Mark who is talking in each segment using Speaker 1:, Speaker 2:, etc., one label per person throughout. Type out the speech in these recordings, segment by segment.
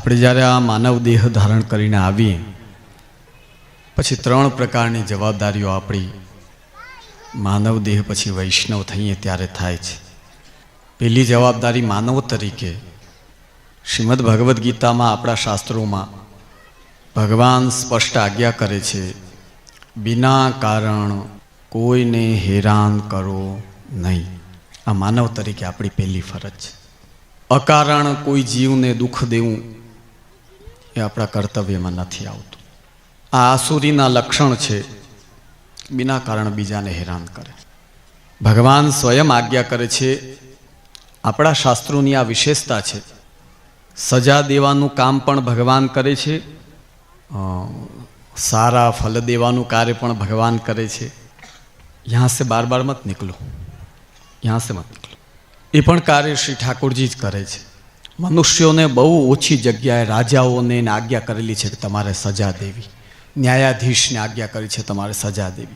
Speaker 1: આપણે જ્યારે આ માનવ દેહ ધારણ કરીને આવીએ, પછી ત્રણ પ્રકારની જવાબદારીઓ આપણી માનવ દેહ પછી વૈષ્ણવ થઈએ ત્યારે થાય છે. પહેલી જવાબદારી માનવ તરીકે, શ્રીમદ ભગવદ્ ગીતામાં આપણા શાસ્ત્રોમાં ભગવાન સ્પષ્ટ આજ્ઞા કરે છે, બિના કારણ કોઈને હેરાન કરો નહીં. આ માનવ તરીકે આપણી પહેલી ફરજ છે. અકારણ કોઈ જીવને દુઃખ દેવું એ આપણા કર્તવ્યમાં નથી આવતું. આ આસુરીના લક્ષણ છે, બિના કારણ બીજાને હેરાન કરે. ભગવાન સ્વયં આજ્ઞા કરે છે, આપણા શાસ્ત્રોની આ વિશેષતા છે, સજા દેવાનું કામ પણ ભગવાન કરે છે સારા ફલ દેવાનું કાર્ય પણ ભગવાન કરે છે. યહાં સે બાર બાર મત નીકળો. યહાં સે મત નીકળો. એ પણ કાર્ય શ્રી ઠાકોરજી જ કરે છે. મનુષ્યોને બહુ ઓછી જગ્યાએ રાજાઓને એને આજ્ઞા કરેલી છે કે તમારે સજા દેવી. ન્યાયાધીશને આજ્ઞા કરી છે તમારે સજા દેવી.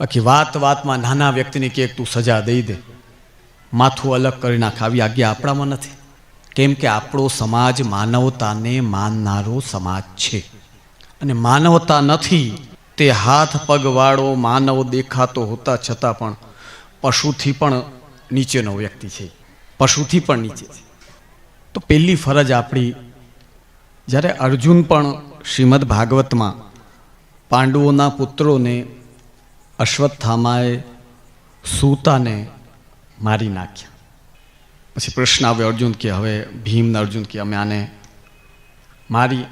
Speaker 1: બાકી વાત વાતમાં નાના વ્યક્તિને કે તું સજા દઈ દે. માથું અલગ કરી નાખ. આવી આજ્ઞા આપણામાં નથી. કેમ કે આપણો સમાજ માનવતાને માનનારો સમાજ છે. અને માનવતા નથી. તે હાથ પગવાળો માનવ દેખાતો હોતા છતાં પણ પશુથી પણ નીચેનો વ્યક્તિ છે. પશુથી પણ નીચે છે. તો પહેલી ફરજ આપણી, જ્યારે અર્જુન પણ શ્રીમદ ભાગવતમાં પાંડવોના પુત્રોને અશ્વત્થામાએ સૂતાને મારી નાખ્યા. પછી પ્રશ્ન આવ્યો અર્જુન કે, હવે ભીમને અર્જુન કે, અમે આને મારી.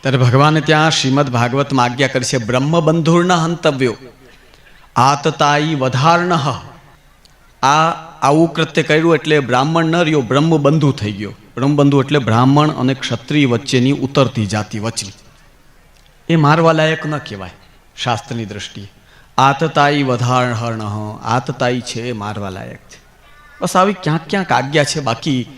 Speaker 1: ત્યારે ભગવાને ત્યાં શ્રીમદ ભાગવતમાં આજ્ઞા કરી છે, બ્રહ્મબંધુર્ન હંતવ્યો આતતાઈ વધાર્ણ. આ આવું કૃત્ય કર્યું એટલે બ્રાહ્મણ ન રહ્યો, બ્રહ્મબંધુ થઈ ગયો. બ્રહ્મબંધુ એટલે બ્રાહ્મણ અને ક્ષત્રિય વચ્ચેની ઉતરતી જાતિ વચલી. એ મારવા લાયક ન કહેવાય, શાસ્ત્રની દ્રષ્ટિએ. આતતાઈ વધાર્ણ આતતાઈ છે એ મારવા લાયક છે. બસ આવી ક્યાંક ક્યાંક આજ્ઞા છે, બાકી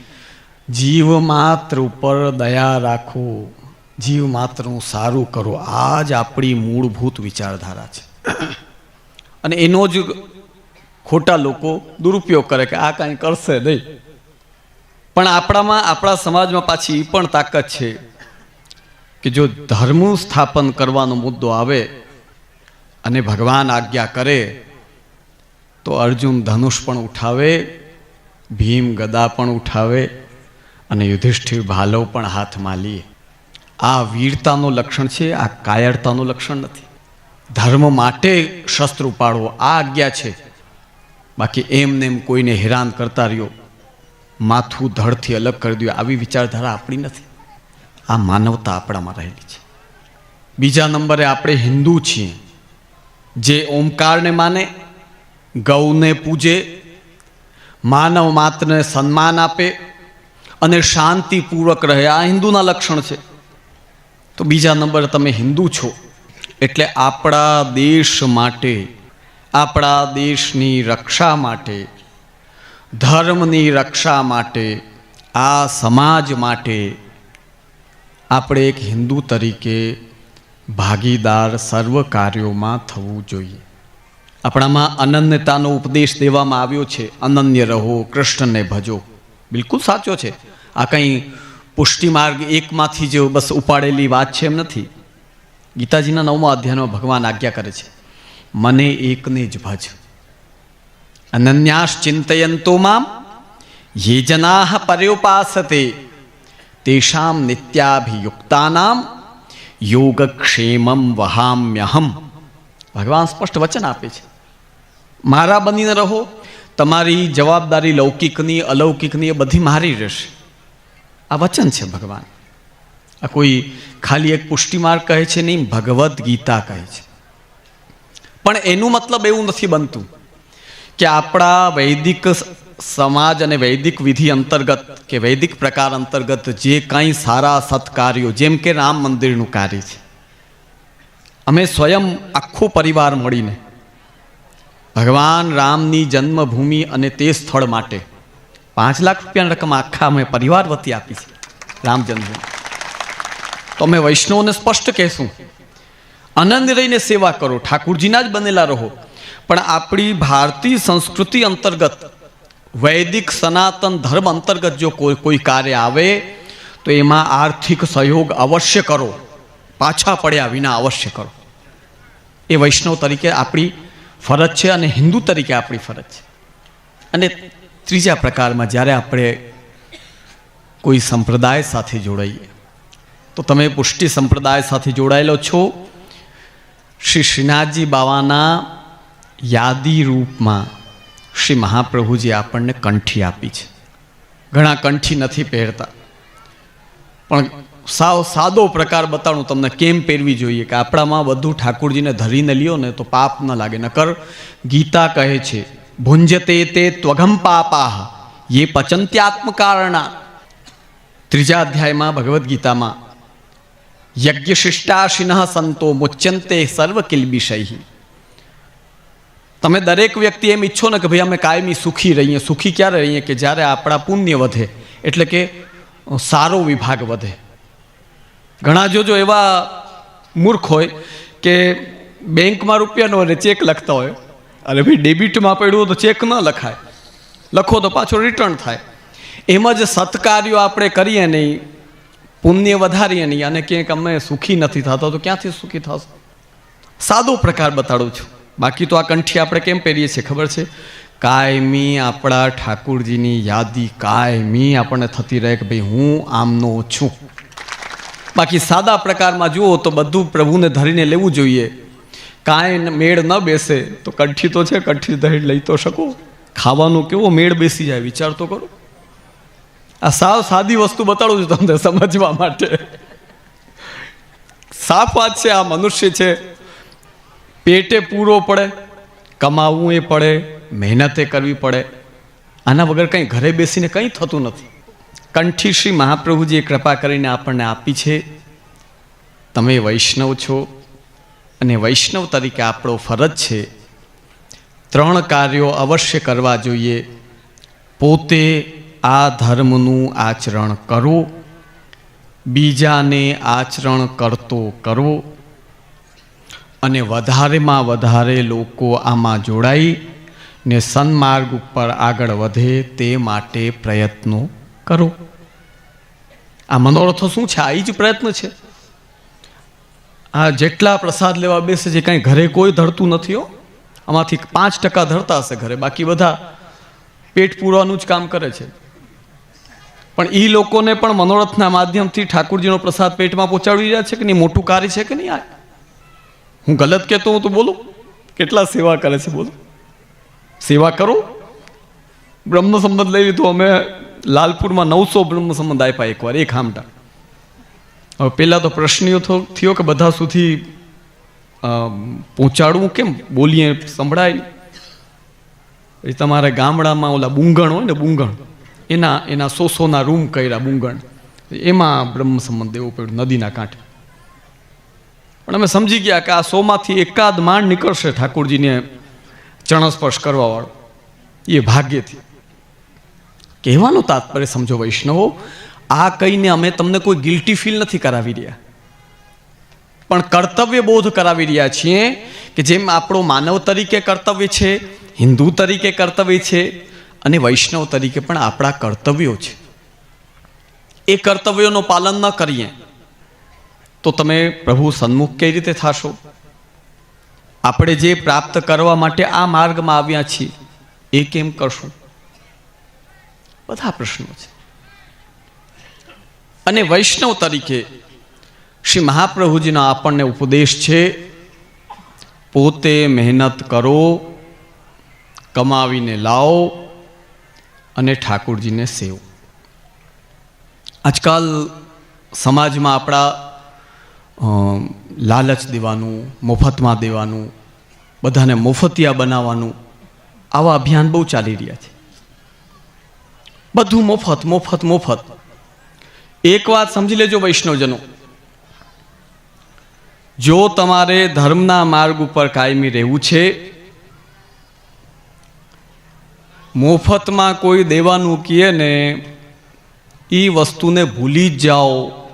Speaker 1: જીવ માત્ર ઉપર દયા રાખો, જીવ માત્રનું સારું કરો, આ જ આપણી મૂળભૂત વિચારધારા છે. અને એનો જ ખોટા લોકો દુરુપયોગ કરે કે આ કાંઈ કરશે નહીં. પણ આપણામાં, આપણા સમાજમાં પાછી એ પણ તાકાત છે કે જો ધર્મ સ્થાપન કરવાનો મુદ્દો આવે અને ભગવાન આજ્ઞા કરે, તો અર્જુન ધનુષ પણ ઉઠાવે, ભીમ ગદા પણ ઉઠાવે અને યુધિષ્ઠિર ભાલવ પણ હાથમાં લે. આ વીરતાનું લક્ષણ છે, આ કાયરતાનું લક્ષણ નથી. ધર્મ માટે શસ્ત્ર ઉપાડવો આ આજ્ઞા છે. બાકી એમને એમ કોઈને હેરાન કરતા રહ્યો. માથું ધડથી અલગ કરી દઉં. આવી વિચારધારા આપણી નથી. આ માનવતા આપણામાં રહેલી છે. બીજા નંબરે આપણે હિન્દુ છીએ. જે ઓમકારને માને, ગૌને પૂજે, માનવ માત્રને સન્માન આપે અને શાંતિપૂર્વક રહે. આ હિન્દુના લક્ષણ છે. તો બીજા નંબર તમે હિન્દુ છો. એટલે આપણા દેશ માટે, આપણા દેશની રક્ષા માટે ધર્મની રક્ષા માટે, આ સમાજ માટે આપણે એક હિન્દુ તરીકે ભાગીદાર સર્વ કાર્યોમાં થવું જોઈએ. આપણામાં અનન્યતાનો ઉપદેશ દેવામાં આવ્યો છે, અનન્ય રહો, કૃષ્ણને ભજો. બિલકુલ સાચો છે. આ કંઈ પુષ્ટિ માર્ગ એકમાંથી જ બસ ઉપાડેલી વાત છે એમ નથી. ગીતાજીના નવમા અધ્યાયમાં ભગવાન આજ્ઞા કરે છે, મને એકને જ ભજ. અનન્યાસ ચિંતયંતો મામ યે જના પર્યોપાસતે તેષામ નિત્યાભિયુક્તાનામ યોગક્ષેમમ વહામ્યહમ ભગવાન સ્પષ્ટ વચન આપે છે મારા બનીને રહો તમારી જવાબદારી લૌકિકની અલૌકિકની એ બધી મારી રહેશે આ વચન છે ભગવાન આ કોઈ ખાલી એક પુષ્ટિમાર્ગ કહે છે નહીં ભગવદ્ ગીતા કહે છે પણ એનું મતલબ એવું નથી બનતું કે આપણા વૈદિક સમાજ અને વૈદિક વિધિ અંતર્ગત કે વૈદિક પ્રકાર અંતર્ગત જે કાંઈ સારા સત્કાર્યો, જેમ કે રામ મંદિરનું કાર્ય છે. અમે સ્વયં આખો પરિવાર મળીને ભગવાન રામની જન્મભૂમિ અને તે સ્થળ માટે પાંચ લાખ રૂપિયાની રકમ આખા અમે પરિવાર વતી આપી છે, રામ જન્મભૂમિ. તો અમે વૈષ્ણવને સ્પષ્ટ કહેશું, આનંદ રહીને સેવા કરો, ઠાકુરજીના જ બનેલા રહો પણ આપણી ભારતીય સંસ્કૃતિ અંતર્ગત, વૈદિક સનાતન ધર્મ અંતર્ગત જો કોઈ કોઈ કાર્ય આવે, તો એમાં આર્થિક સહયોગ અવશ્ય કરો. પાછા પડ્યા વિના અવશ્ય કરો. એ વૈષ્ણવ તરીકે આપણી ફરજ છે અને હિન્દુ તરીકે આપણી ફરજ છે. અને ત્રીજા પ્રકારમાં જ્યારે આપણે કોઈ સંપ્રદાય સાથે જોડાઈએ, તો તમે પુષ્ટિ સંપ્રદાય સાથે જોડાયેલો છો. શ્રી શ્રીનાથજી બાવાના યાદી રૂપમાં શ્રી મહાપ્રભુજી આપણને કંઠી આપી છે. ઘણા કંઠી નથી પહેરતા. પણ સાવ સાદો પ્રકાર બતાડું તમને, કેમ પહેરવી જોઈએ કે આપણામાં બધું ઠાકુરજીને ધરીને લ્યો ને તો પાપ ન લાગે. નકર ગીતા કહે છે, ભુંજતે તે ત્વગમ પાપાહ એ પચંત્યાત્મકારણા. ત્રીજા અધ્યાયમાં ભગવદ્ ગીતામાં, યજ્ઞ શિષ્ટાશિન સંતો મુચ્યંતે સર્વ કિલ્બિષય તમે દરેક વ્યક્તિ એમ ઈચ્છો ને કે ભાઈ અમે કાયમી સુખી રહીએ, સુખી ક્યારે રહીએ? કે જ્યારે આપણા પુણ્ય વધે, એટલે કે સારો વિભાગ વધે. ઘણા જોજો એવા મૂર્ખ હોય કે બેંકમાં રૂપિયા ન હોય ચેક લખતા હોય અને ભાઈ ડેબિટમાં પડ્યું તો ચેક ન લખાય. લખો તો પાછો રિટર્ન થાય. એમ જ સત્કાર્યો આપણે કરીએ નહીં, પુણ્ય વધારીએ નહીં, અને ક્યાંક અમે સુખી નથી થતા, તો ક્યાંથી સુખી થશે? સાદો પ્રકાર બતાડું છું. બાકી તો આ કંઠી આપણે કેમ પહેરીએ છીએ? ખબર છે? કાયમી આપણા ઠાકુરજીની યાદી કાયમી આપણને થતી રહે કે ભાઈ હું આમનો છું. બાકી સાદા પ્રકારમાં જુઓ તો બધું પ્રભુને ધરીને લેવું જોઈએ. કાંઈ મેળ ન બેસે. તો કંઠી તો છે, કંઠી ધરી લઈ તો શકો. ખાવાનો કેવો મેળ બેસી જાય, વિચાર તો કરો. આ સાવ સાદી વસ્તુ બતાડું છું તમને સમજવા માટે. સાફ વાત છે, આ મનુષ્ય છે. પેટે પૂરો પડે કમાવવું એ પડે, મહેનતે કરવી પડે. આના વગર કંઈ ઘરે બેસીને કંઈ થતું નથી. કંઠી શ્રી મહાપ્રભુજીએ કૃપા કરીને આપણને આપી છે. તમે વૈષ્ણવ છો અને વૈષ્ણવ તરીકે આપણો ફરજ છે ત્રણ કાર્યો અવશ્ય કરવા જોઈએ. પોતે આ ધર્મનું આચરણ કરો, બીજાને આચરણ કરતો કરવો અને વધારેમાં વધારે લોકો આમાં જોડાઈ ને સન્માર્ગ ઉપર આગળ વધે તે માટે પ્રયત્નો કરો. આ મનોરથો શું છે? આ જ પ્રયત્ન છે. આ જેટલા પ્રસાદ લેવા બેસે છે, કાંઈ ઘરે કોઈ ધરતું નથી હો. આમાંથી પાંચ ટકા ધરતા હશે ઘરે, બાકી બધા પેટ પૂરવાનું જ કામ કરે છે. પણ એ લોકોને પણ મનોરથના માધ્યમથી ઠાકુરજીનો પ્રસાદ પેટમાં પહોંચાડી રહ્યા છે કે નહીં? મોટું કાર્ય છે કે નહીં આ? હું ગલત કહેતો હું તો બોલું. કેટલા સેવા કરે છે બોલો. સેવા કરો. બ્રહ્મ સંબંધ લઈ લીધો અમે લાલપુરમાં નવસો બ્રહ્મ સંબંધ આપ્યા એકવાર, એક હામટા. હવે પહેલાં તો પ્રશ્ન થયો- કે બધા સુધી પહોંચાડવું કેમ? બોલીએ, સંભળાય. એ તમારે ગામડામાં ઓલા બુંગણ હોય ને બુંગણ, એના એના સો સોના રૂમ કર્યા બુંગણ. એમાં બ્રહ્મ સંબંધ દેવો પડ્યું નદીના કાંઠે. પણ અમે સમજી ગયા કે આ સોમાંથી એકાદ માંડ નીકળશે ઠાકોરજીને ચણસ્પર્શ કરવાવાળો. એ ભાગ્યથી. કહેવાનું તાત્પર્ય સમજો વૈષ્ણવો, આ કહીને અમે તમને કોઈ ગિલ્ટી ફીલ નથી કરાવી રહ્યા. પણ કર્તવ્ય બોધ કરાવી રહ્યા છીએ કે જેમ આપણો માનવ તરીકે કર્તવ્ય છે, હિન્દુ તરીકે કર્તવ્ય છે, અને વૈષ્ણવ તરીકે પણ આપણા કર્તવ્યો છે. એ કર્તવ્યોનું પાલન ન કરીએ. તો તમે પ્રભુ સન્મુખ કઈ રીતે થશો? આપણે જે પ્રાપ્ત કરવા માટે આ માર્ગમાં આવ્યા છીએ, એ કેમ કરશું? બધા પ્રશ્નો છે. અને વૈષ્ણવ તરીકે શ્રી મહાપ્રભુજીનો આપણને ઉપદેશ છે, પોતે મહેનત કરો, કમાવીને લાવો અને ઠાકુરજીને સેવ. આજકાલ સમાજમાં આપણા લાલચ દેવાનું, મફતમાં દેવાનું, બધાને મફતિયા બનાવવાનું, આવા અભિયાન બહુ ચાલી રહ્યા છે. બધું મફત મફત મફત. એક વાત સમજી લેજો વૈષ્ણવજનો. જો તમારે ધર્મના માર્ગ ઉપર કાયમી રહેવું છે, મફતમાં કોઈ દેવાનું કહે ને એ વસ્તુને ભૂલી જ જાઓ.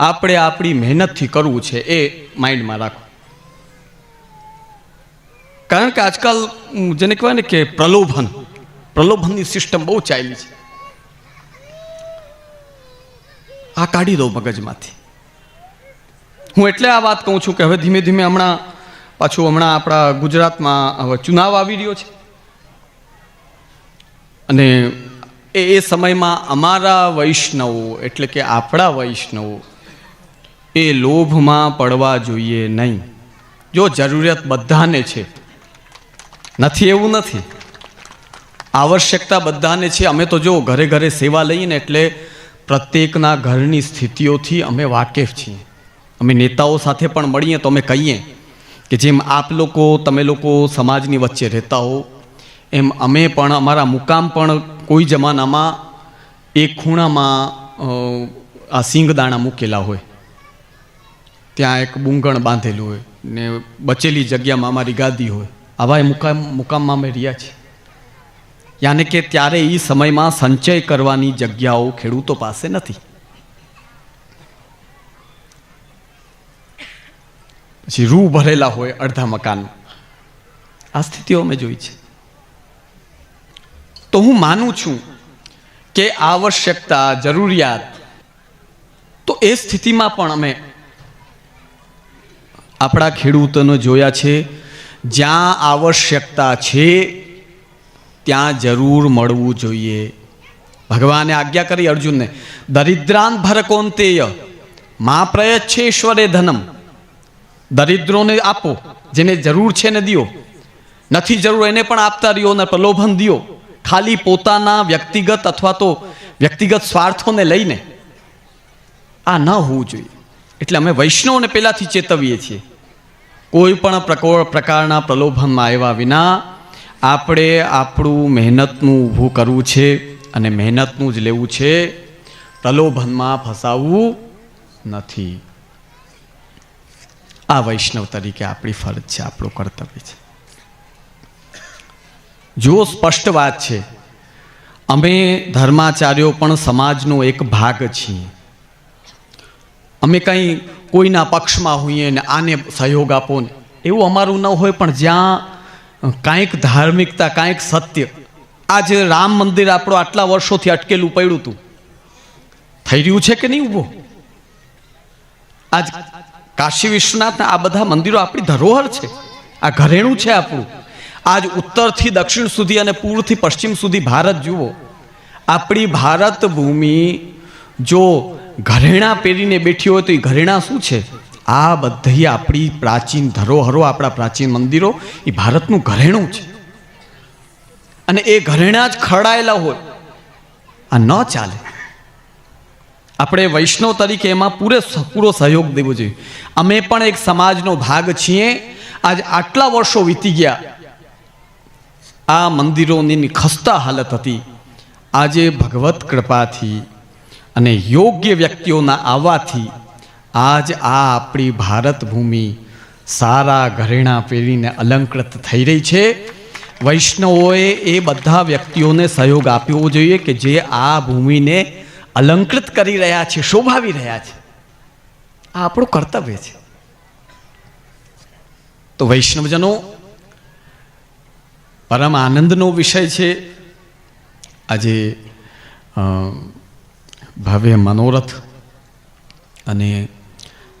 Speaker 1: આપણે આપણી મહેનતથી કરવું છે એ માઇન્ડમાં રાખો. કારણ કે આજકાલ જેને કહેવાય ને કે પ્રલોભન, પ્રલોભનની સિસ્ટમ બહુ ચાલી છે. આ કાઢી દો મગજમાંથી. હું એટલે આ વાત કહું છું કે હવે ધીમે ધીમે હમણાં પાછું હમણાં આપણા ગુજરાતમાં હવે ચુનાવ આવી રહ્યો છે. અને એ એ સમયમાં અમારા વૈષ્ણવો એટલે કે આપણા વૈષ્ણવો એ લોભમાં પડવા જોઈએ નહીં. જો જરૂરિયાત બધાને છે, નથી એવું નથી. આવશ્યકતા બધાને છે, અમે તો જો ઘરે ઘરે સેવા લઈએ ને એટલે પ્રત્યેકના ઘરની સ્થિતિઓથી અમે વાકેફ છીએ. અમે નેતાઓ સાથે પણ મળીએ તો અમે કહીએ કે જેમ આપ લોકો, તમે લોકો સમાજની વચ્ચે રહેતા હો, એમ અમે પણ અમારા મુકામ પણ કોઈ જમાનામાં એક ખૂણામાં આ સિંગદાણા મૂકેલા હોય. ત્યાં એક બુંગણ બાંધેલું હોય ને બચેલી જગ્યામાં અમારી ગાદી હોય. આવા મુકામ, મુકામમાં અમે રહ્યા છીએ. યાને કે ત્યારે એ સમયમાં સંચય કરવાની જગ્યાઓ ખેડૂતો પાસે નથી. પછી રૂ ભરેલા હોય અડધા મકાન. આ સ્થિતિઓ અમે જોઈ છે. તો હું માનું છું કે આવશ્યકતા, જરૂરિયાત, તો એ સ્થિતિમાં પણ અમે આપણા ખેડૂતોને જોયા છે, જ્યાં આવશ્યકતા છે, ત્યાં જરૂર મળવું જોઈએ. ભગવાને આજ્ઞા કરી અર્જુનને, દરિદ્રાન ભરકોંતેય મા પ્રયચ્છેશ્વરે ધનમ. દરિદ્રોને આપો, જેને જરૂર છે ને દિયો. નથી જરૂર એને પણ આપતા રહ્યો ને પ્રલોભન દિયો. ખાલી પોતાના વ્યક્તિગત અથવા તો વ્યક્તિગત સ્વાર્થોને લઈને. આ ન હોવું જોઈએ. એટલે અમે વૈષ્ણવને પહેલાંથી ચેતવીએ છીએ. કોઈ પણ પ્રકો- પ્રકારના પ્રલોભનમાં આવ્યા વિના આપણે આપણું મહેનતનું ઊભું કરવું છે અને મહેનતનું જ લેવું છે. પ્રલોભનમાં ફસાવવું નથી. આ વૈષ્ણવ તરીકે આપણી ફરજ છે, આપણું કર્તવ્ય છે. જો સ્પષ્ટ વાત છે, અમે ધર્માચાર્યો પણ સમાજનો એક ભાગ છીએ. અમે કંઈ કોઈના પક્ષમાં હોઈએ ને આને સહયોગ આપો ને. એવું અમારું ન હોય, પણ જ્યાં કાંઈક ધાર્મિકતા, કાંઈક સત્ય. આજે રામ મંદિર આપણો આટલા વર્ષોથી અટકેલું પડ્યું હતું થઈ રહ્યું છે કે નહીં ઊભો? આજ કાશી વિશ્વનાથના આ બધા મંદિરો આપણી ધરોહર છે. આ ઘરેણું છે આપણું. આજ ઉત્તરથી દક્ષિણ સુધી અને પૂર્વથી પશ્ચિમ સુધી ભારત જુઓ. આપણી ભારત ભૂમિ જો ઘરેણા પહેરીને બેઠી હોય તો એ ઘરેણા શું છે? આ બધી આપણી પ્રાચીન ધરોહરો, આપણા પ્રાચીન મંદિરો, એ ભારતનું ઘરેણું છે. અને એ ઘરેણા જ ખરડાયેલા હોય. આ ન ચાલે. આપણે વૈષ્ણવ તરીકે એમાં પૂરે પૂરો સહયોગ દેવો જોઈએ. અમે પણ એક સમાજનો ભાગ છીએ. આજ આટલા વર્ષો વીતી ગયા. આ મંદિરોની ખસ્તા હાલત હતી. આજે ભગવત કૃપાથી અને યોગ્ય વ્યક્તિઓના આવવાથી આજ આ આપણી ભારત ભૂમિ સારા ઘરેણાં પહેરીને અલંકૃત થઈ રહી છે. વૈષ્ણવોએ એ બધા વ્યક્તિઓને સહયોગ આપવો જોઈએ કે જે આ ભૂમિને અલંકૃત કરી રહ્યા છે, શોભાવી રહ્યા છે. આ આપણું કર્તવ્ય છે. તો વૈષ્ણવજનો, પરમ આનંદનો વિષય છે. આજે ભવ્ય મનોરથ અને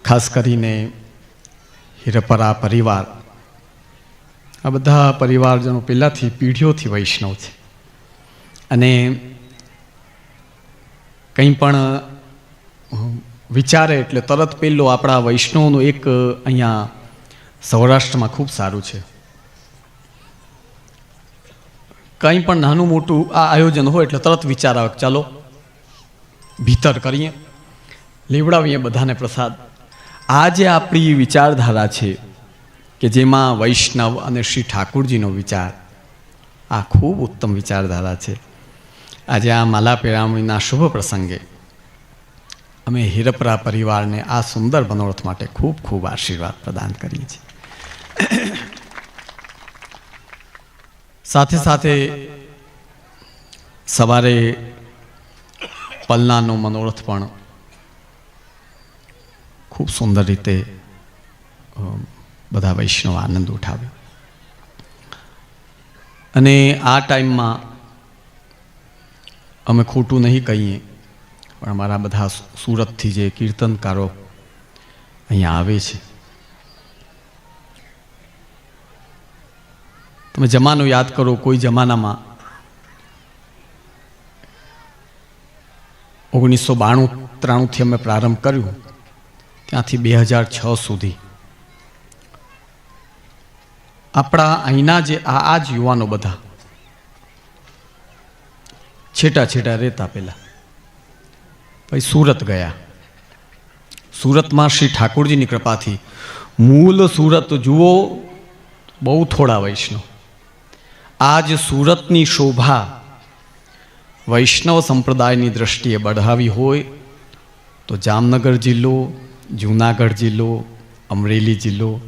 Speaker 1: ખાસ કરીને હિરપરા પરિવાર. આ બધા પરિવારજનો પહેલાંથી પેઢીઓથી વૈષ્ણવ છે. અને કંઈ પણ વિચારે એટલે તરત પહેલો આપણા વૈષ્ણવનું એક અહીંયા સૌરાષ્ટ્રમાં ખૂબ સારું છે. કંઈ પણ નાનું મોટું આ આયોજન હોય એટલે તરત વિચાર આવે ચાલો ભીતર કરીએ. લેવડાવીએ બધાને પ્રસાદ. આ જે આપણી વિચારધારા છે કે જેમાં વૈષ્ણવ અને શ્રી ઠાકુરજીનો વિચાર. આ ખૂબ ઉત્તમ વિચારધારા છે. આજે આ માલા પેરામણીના શુભ પ્રસંગે અમે હિરપરા પરિવારને આ સુંદર મનોરથ માટે ખૂબ ખૂબ આશીર્વાદ પ્રદાન કરીએ છીએ. સાથે સાથે સવારે પલનાનો મનોરથ પણ ખૂબ સુંદર રીતે બધા વૈષ્ણવ આનંદ ઉઠાવ્યો. અને આ ટાઈમમાં અમે ખોટું નહીં કહીએ, પણ અમારા બધા સુરતથી જે કીર્તનકારો અહીંયા આવે છે. તમે જમાનો યાદ કરો, કોઈ જમાનામાં ઓગણીસો બાણું ત્રાણુંથી અમે પ્રારંભ કર્યું. ત્યાંથી બે હજાર છ સુધી. આપણા અહીંના જે આ આ જ યુવાનો બધા છેટા છેટા રહેતા પહેલાં. પછી સુરત ગયા. સુરતમાં શ્રી ઠાકોરજીની કૃપાથી મૂળ સુરત જુઓ, બહુ થોડા વૈષ્ણવ. આજ સુરતની શોભા વૈષ્ણવ સંપ્રદાયની દ્રષ્ટિએ બઢાવી હોય તો જામનગર જિલ્લો, જૂનાગઢ જિલ્લો, અમરેલી જિલ્લો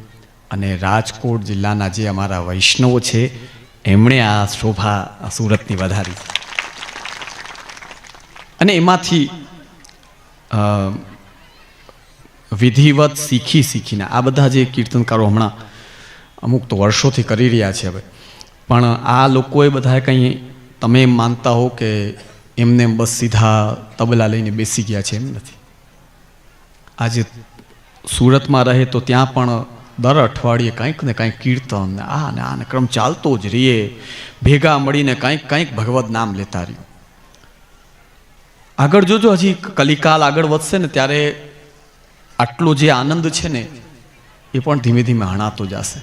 Speaker 1: અને રાજકોટ જિલ્લાના જે અમારા વૈષ્ણવો છે, એમણે આ શોભા સુરતની વધારી. અને એમાંથી વિધિવત શીખી શીખીને, આ બધા જે કીર્તનકારો હમણાં અમુક તો વર્ષોથી કરી રહ્યા છે હવે. પણ આ લોકોએ બધાએ કંઈ તમે એમ માનતા હો કે એમને એમ બસ સીધા તબલા લઈને બેસી ગયા છે એમ નથી. આજે સુરતમાં રહે તો ત્યાં પણ દર અઠવાડિયે કંઈક ને કંઈક કીર્તન ને આ ને આ ને ક્રમ ચાલતો જ રહીએ. ભેગા મળીને કંઈક કંઈક ભગવદ્ નામ લેતા રહ્યું આગળ જોજો, હજી કલિકાલ આગળ વધશે ને ત્યારે આટલો જે આનંદ છે ને એ પણ ધીમે ધીમે હણાતો જશે.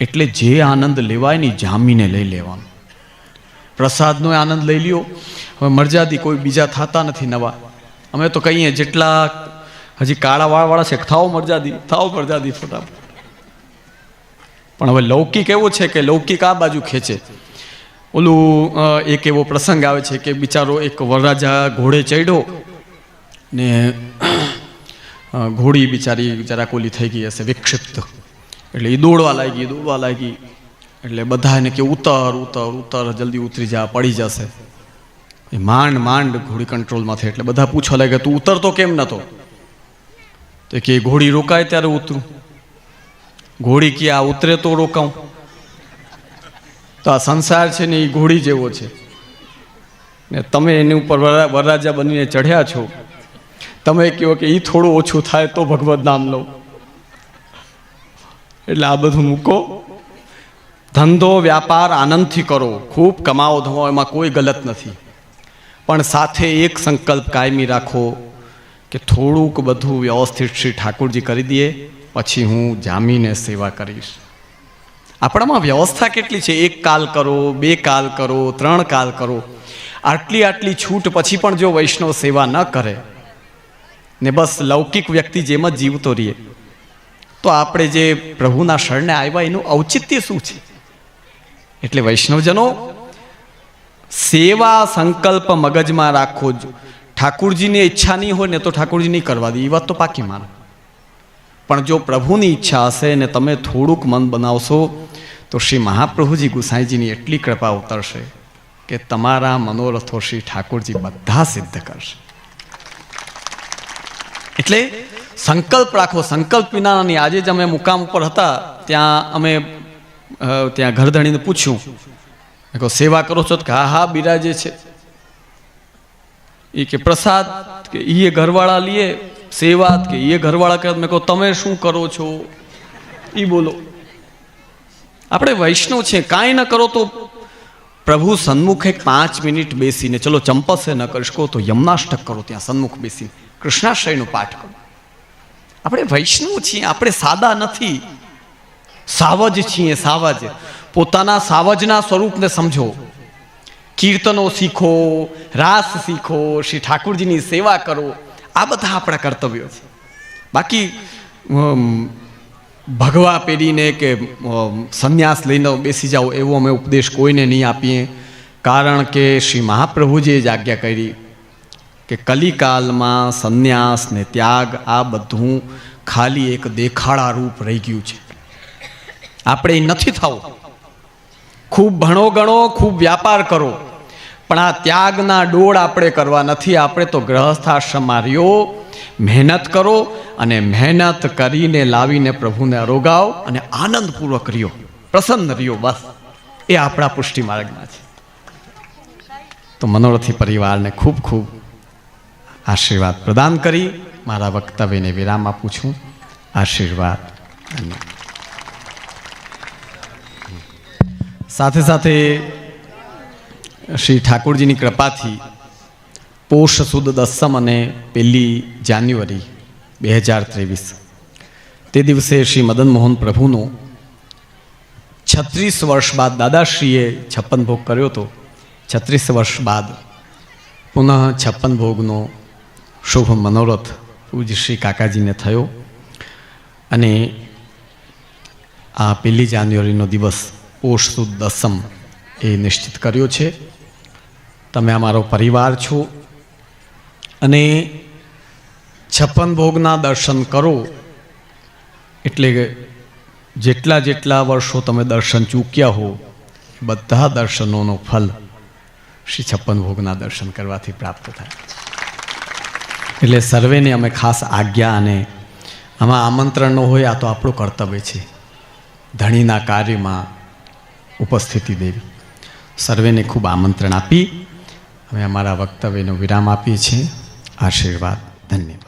Speaker 1: એટલે જે આનંદ લેવાય ને જામીને લઈ લેવાનો. પ્રસાદનો આનંદ લઈ લ્યો. હવે મરજાદી કોઈ બીજા થતા નથી નવા. અમે તો કહીએ જેટલા હજી કાળા વાળવાળા છે થાવ મરજાદી થાવ મરજાદી ફટાફટ. પણ હવે લૌકિક એવો છે કે લૌકિક આ બાજુ ખેંચે. ઓલું એક એવો પ્રસંગ આવે છે કે બિચારો એક વરરાજા ઘોડે ચડ્યો ને ઘોડી બિચારી જરાક ઓલી થઈ ગઈ હશે વિક્ષિપ્ત. એટલે એ દોડવા લાગી દોડવા લાગી. એટલે બધા એને કે ઉતર ઉતર ઉતર, જલ્દી ઉતરી જા, પડી જશે. એ માંડ માંડ ઘોડી કંટ્રોલમાં થઈ એટલે બધા પૂછવા લાગે તું ઉતરતો કેમ નતો? તો કે ઘોડી રોકાય ત્યારે ઉતરું. ઘોડી કે, આ ઉતરે તો રોકાઉં. તો આ સંસાર છે ને એ ઘોડી જેવો છે. ને તમે એની ઉપર વરરાજા બનીને ચઢ્યા છો. તમે કહો કે એ થોડું ઓછું થાય તો ભગવત નામ લો એટલે આ બધું મૂકો. ધંધો, વ્યાપાર આનંદથી કરો. ખૂબ કમાવો ધમાવો એમાં કોઈ ગલત નથી. પણ સાથે એક સંકલ્પ કાયમી રાખો કે થોડુંક બધું વ્યવસ્થિત શ્રી ઠાકોરજી કરી દઈએ, પછી હું જામીને સેવા કરીશ. આપણામાં વ્યવસ્થા કેટલી છે? એક કાલ કરો, બે કાલ કરો, ત્રણ કાલ કરો. આટલી આટલી છૂટ પછી પણ જો વૈષ્ણવ સેવા ન કરે, ને બસ લૌકિક વ્યક્તિ જેમ જ જીવતો રહીએ, તો આપણે જે પ્રભુના શરણે આવ્યા, એનું ઔચિત્ય શું છે? એટલે વૈષ્ણવજનો, સેવા સંકલ્પ મગજમાં રાખો જ. ઠાકુરજીની ઈચ્છા નહીં હોય ને તો ઠાકુરજી નહીં કરવા દે. એ વાત તો પાકી માનો પણ જો પ્રભુની ઈચ્છા હશે ને તમે થોડુંક મન બનાવશો, તો શ્રી મહાપ્રભુજી ગુસાઈજીની એટલી કૃપા ઉતરશે કે તમારા મનોરથો શ્રી ઠાકોરજી બધા સિદ્ધ કરશે. એટલે સંકલ્પ રાખો. સંકલ્પ વિનાની આજે જ અમે મુકામ ઉપર હતા, ત્યાં અમે ત્યાં ઘરધણીને પૂછ્યું. કહો સેવા કરો છો? કે, હા હા, બિરાજે છે. એ કે, પ્રસાદ? કે એ ઘરવાળા લીએ સેવા. કે એ ઘરવાળા કરે. મેં કહો તમે શું કરો છો? એ બોલો, આપણે વૈષ્ણવ છે કાંઈ ન કરો તો પ્રભુ સન્મુખ પાંચ મિનિટ બેસીને, ચલો ચંપસે ન કરી શકો તો યમનાષ્ટક કરો ત્યાં સન્મુખ બેસીને, કૃષ્ણાશ્રયનો પાઠ કરો. આપણે વૈષ્ણવ છીએ, આપણે સાદા નથી. સાવજ છીએ, સાવજ. પોતાના સાવજના સ્વરૂપને સમજો. કીર્તનો શીખો, રાસ શીખો, શ્રી ઠાકુરજીની સેવા કરો. આ બધા આપણા કર્તવ્યો છે. બાકી ભગવા પહેરીને કે સંન્યાસ લઈને બેસી જાઓ, એવો અમે ઉપદેશ કોઈને નહીં આપીએ. કારણ કે શ્રી મહાપ્રભુજીએ જ આજ્ઞા કરી કે કલિકાલમાં સંન્યાસ ને ત્યાગ આ બધું ખાલી એક દેખાડા રૂપ રહી ગયું છે. આપણે નથી થવું. ખૂબ ભણો ગણો, ખૂબ વ્યાપાર કરો. પણ આ ત્યાગના ડોળ આપણે કરવા નથી. આપણે તો ગ્રહસ્થાશ્રમમાં રહ્યો. મહેનત કરો અને મહેનત કરીને લાવીને પ્રભુને અરોગાવ અને આનંદપૂર્વક રહ્યો. પ્રસન્ન રહ્યો બસ. એ આપણા પુષ્ટિ માર્ગમાં છે. તો મનોરથી પરિવારને ખૂબ ખૂબ આશીર્વાદ પ્રદાન કરી. મારા વક્તવ્યને વિરામ આપું છું. આશીર્વાદ ધન્યવાદ સાથે સાથે શ્રી ઠાકોરજીની કૃપાથી પોષ સુદ દસમ અને પહેલી જાન્યુઆરી બે હજાર ત્રેવીસ. તે દિવસે શ્રી મદન મોહન પ્રભુનો છત્રીસ વર્ષ બાદ દાદાશ્રીએ છપ્પન ભોગ કર્યો હતો. છત્રીસ વર્ષ બાદ પુનઃ છપ્પન ભોગનો શુભ મનોરથ પૂજ્ય શ્રી કાકાજીને થયો. અને આ પહેલી જાન્યુઆરીનો દિવસ પોષ દસમ એ નિશ્ચિત કર્યો છે. તમે અમારો પરિવાર છો અને છપ્પન ભોગના દર્શન કરો એટલે જેટલા જેટલા વર્ષો તમે દર્શન ચૂક્યા હો બધા દર્શનોનો ફલ શ્રી છપ્પન ભોગના દર્શન કરવાથી પ્રાપ્ત થાય. એટલે સર્વેને અમે ખાસ આજ્ઞા અને આમાં આમંત્રણ ન હોય, આ તો આપણું કર્તવ્ય છે. ધણીના કાર્યમાં ઉપસ્થિતિ દેવી. સર્વેને ખૂબ આમંત્રણ આપી અમે અમારા વક્તવ્યનો વિરામ આપીએ છીએ. આશીર્વાદ. ધન્યવાદ.